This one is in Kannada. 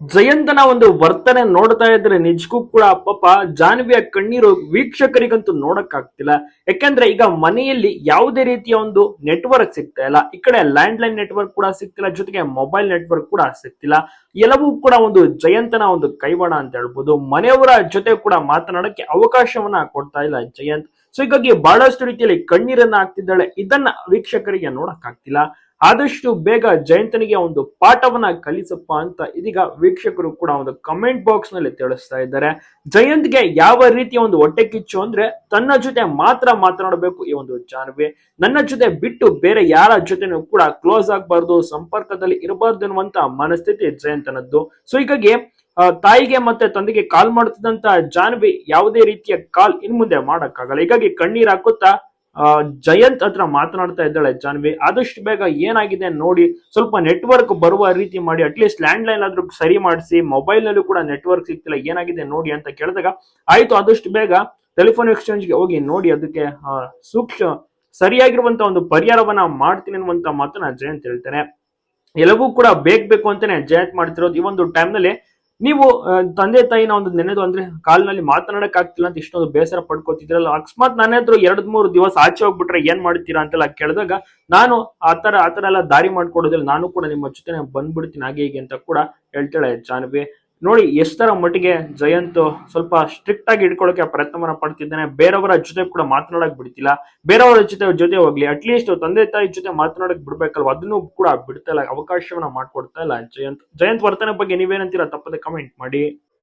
ಜಯಂತನ ಒಂದು ವರ್ತನೆ ನೋಡ್ತಾ ಇದ್ರೆ ನಿಜಕ್ಕೂ ಕೂಡ ಪಾಪ ಜಾನ್ವಿಯ ಕಣ್ಣೀರು ವೀಕ್ಷಕರಿಗಂತೂ ನೋಡಕ್ ಆಗ್ತಿಲ್ಲ ಯಾಕಂದ್ರೆ ಈಗ ಮನೆಯಲ್ಲಿ ಯಾವುದೇ ರೀತಿಯ ಒಂದು ನೆಟ್ವರ್ಕ್ ಸಿಗ್ತಾ ಇಲ್ಲ. ಈ ಕಡೆ ಲ್ಯಾಂಡ್ ಲೈನ್ ನೆಟ್ವರ್ಕ್ ಕೂಡ ಸಿಗ್ತಿಲ್ಲ, ಜೊತೆಗೆ ಮೊಬೈಲ್ ನೆಟ್ವರ್ಕ್ ಕೂಡ ಸಿಗ್ತಿಲ್ಲ. ಎಲ್ಲವೂ ಕೂಡ ಒಂದು ಜಯಂತನ ಒಂದು ಕೈವಾಡ ಅಂತ ಹೇಳ್ಬೋದು. ಮನೆಯವರ ಜೊತೆ ಕೂಡ ಮಾತನಾಡಕ್ಕೆ ಅವಕಾಶವನ್ನ ಕೊಡ್ತಾ ಇಲ್ಲ ಜಯಂತ್. ಸೊ ಹೀಗಾಗಿ ಬಹಳಷ್ಟು ರೀತಿಯಲ್ಲಿ ಕಣ್ಣೀರನ್ನ ಹಾಕ್ತಿದ್ದಾಳೆ. ಇದನ್ನ ವೀಕ್ಷಕರಿಗೆ ನೋಡಕ್ ಆಗ್ತಿಲ್ಲ ಆದಷ್ಟು ಬೇಗ ಜಯಂತನಿಗೆ ಒಂದು ಪಾಠವನ್ನ ಕಲಿಸಪ್ಪ ಅಂತ ಇದೀಗ ವೀಕ್ಷಕರು ಕೂಡ ಒಂದು ಕಮೆಂಟ್ ಬಾಕ್ಸ್ನಲ್ಲಿ ತಿಳಿಸ್ತಾ ಇದ್ದಾರೆ. ಜಯಂತ್ಗೆ ಯಾವ ರೀತಿಯ ಒಂದು ಹೊಟ್ಟೆ ಕಿಚ್ಚು ಅಂದ್ರೆ ತನ್ನ ಜೊತೆ ಮಾತ್ರ ಮಾತನಾಡಬೇಕು ಈ ಒಂದು ಜಾನ್ವಿ. ನನ್ನ ಜೊತೆ ಬಿಟ್ಟು ಬೇರೆ ಯಾರ ಜೊತೆನೂ ಕೂಡ ಕ್ಲೋಸ್ ಆಗಬಾರ್ದು, ಸಂಪರ್ಕದಲ್ಲಿ ಇರಬಾರ್ದು ಅನ್ನುವಂತ ಮನಸ್ಥಿತಿ ಜಯಂತನದ್ದು. ಸೊ ಹೀಗಾಗಿ ತಾಯಿಗೆ ಮತ್ತೆ ತಂದೆಗೆ ಕಾಲ್ ಮಾಡ್ತಿದ್ದಂತ ಜಾನ್ವಿ ಯಾವುದೇ ರೀತಿಯ ಕಾಲ್ ಇನ್ ಮುಂದೆ ಮಾಡಕ್ಕಾಗಲ್ಲ. ಹೀಗಾಗಿ ಕಣ್ಣೀರ್ ಹಾಕುತ್ತಾ ಜಯಂತ್ ಹತ್ರ ಮಾತನಾಡ್ತಾ ಇದ್ದಾಳೆ ಜಾನ್ವಿ. ಆದಷ್ಟು ಬೇಗ ಏನಾಗಿದೆ ನೋಡಿ ಸ್ವಲ್ಪ ನೆಟ್ವರ್ಕ್ ಬರುವ ರೀತಿ ಮಾಡಿ ಅಟ್ಲೀಸ್ಟ್ ಲ್ಯಾಂಡ್ ಲೈನ್ ಆದ್ರೂ ಸರಿ ಮಾಡಿಸಿ ಮೊಬೈಲ್ ನಲ್ಲೂ ಕೂಡ ನೆಟ್ವರ್ಕ್ ಸಿಗ್ತಿಲ್ಲ, ಏನಾಗಿದೆ ನೋಡಿ ಅಂತ ಕೇಳಿದಾಗ ಆಯ್ತು, ಆದಷ್ಟು ಬೇಗ ಟೆಲಿಫೋನ್ ಎಕ್ಸ್ಚೇಂಜ್ಗೆ ಹೋಗಿ ನೋಡಿ ಅದಕ್ಕೆ ಸೂಕ್ಷ್ಮ ಸರಿಯಾಗಿರುವಂತ ಒಂದು ಪರಿಹಾರವನ್ನ ಮಾಡ್ತೀನಿ ಅನ್ನುವಂತ ಮಾತನ್ನ ಜಯಂತ್ ಹೇಳ್ತಾನೆ. ಎಲ್ಲವೂ ಕೂಡ ಬೇಕ್ ಅಂತಾನೆ ಜಯಂತ್ ಮಾಡ್ತಿರೋದು ಈ ಒಂದು ಟೈಮ್ನಲ್ಲಿ ನಲ್ಲಿ. ನೀವು ತಂದೆ ತಾಯಿನ ಒಂದು ನೆನೆದು ಅಂದ್ರೆ ಕಾಲ್ನಲ್ಲಿ ಮಾತನಾಡಕ್ ಆಗ್ತಿಲ್ಲ ಅಂತ ಇಷ್ಟೊಂದು ಬೇಸರ ಪಡ್ಕೋತಿದ್ರಲ್ಲ ಅಕಸ್ಮಾತ್ ಹತ್ರ ಎರಡ್ ಮೂರು ದಿವಸ ಆಚೆ ಹೋಗ್ಬಿಟ್ರೆ ಏನ್ ಮಾಡ್ತೀರಾ ಅಂತೆಲ್ಲ ಕೇಳಿದಾಗ ನಾನು ಆತರ ಆತರ ಎಲ್ಲ ದಾರಿ ಮಾಡ್ಕೊಡೋದಿಲ್ಲ, ನಾನು ಕೂಡ ನಿಮ್ಮ ಜೊತೆ ಬಂದ್ಬಿಡ್ತೀನಿ, ಹಾಗೆ ಹೀಗೆ ಅಂತ ಕೂಡ ಹೇಳ್ತಾಳೆ ಜಾನ್ವಿ ನೋಡಿ, ಎಷ್ಟರ ಮಟ್ಟಿಗೆ ಜಯಂತ್ ಸ್ವಲ್ಪ ಸ್ಟ್ರಿಕ್ಟ್ ಆಗಿ ಇಟ್ಕೊಳ್ಳೋಕೆ ಪ್ರಯತ್ನವನ್ನ ಪಡ್ತಿದ್ದಾನೆ. ಬೇರೆಯವರ ಜೊತೆ ಕೂಡ ಮಾತನಾಡಕ್ ಬಿಡ್ತಿಲ್ಲ. ಬೇರೆಯವರ ಜೊತೆ ಜೊತೆ ಹೋಗ್ಲಿ. ಅಟ್ಲೀಸ್ಟ್ ತಂದೆ ತಾಯಿ ಜೊತೆ ಮಾತನಾಡಕ್ ಬಿಡ್ಬೇಕಲ್ವ? ಅದನ್ನು ಕೂಡ ಬಿಡ್ತಾ ಇಲ್ಲ. ಅವಕಾಶವನ್ನ ಮಾಡ್ಕೊಡ್ತಾ ಇಲ್ಲ ಜಯಂತ್. ಜಯಂತ್ ವರ್ತನೆ ಬಗ್ಗೆ ನೀವೇನಂತೀರಾ? ತಪ್ಪದೆ ಕಮೆಂಟ್ ಮಾಡಿ.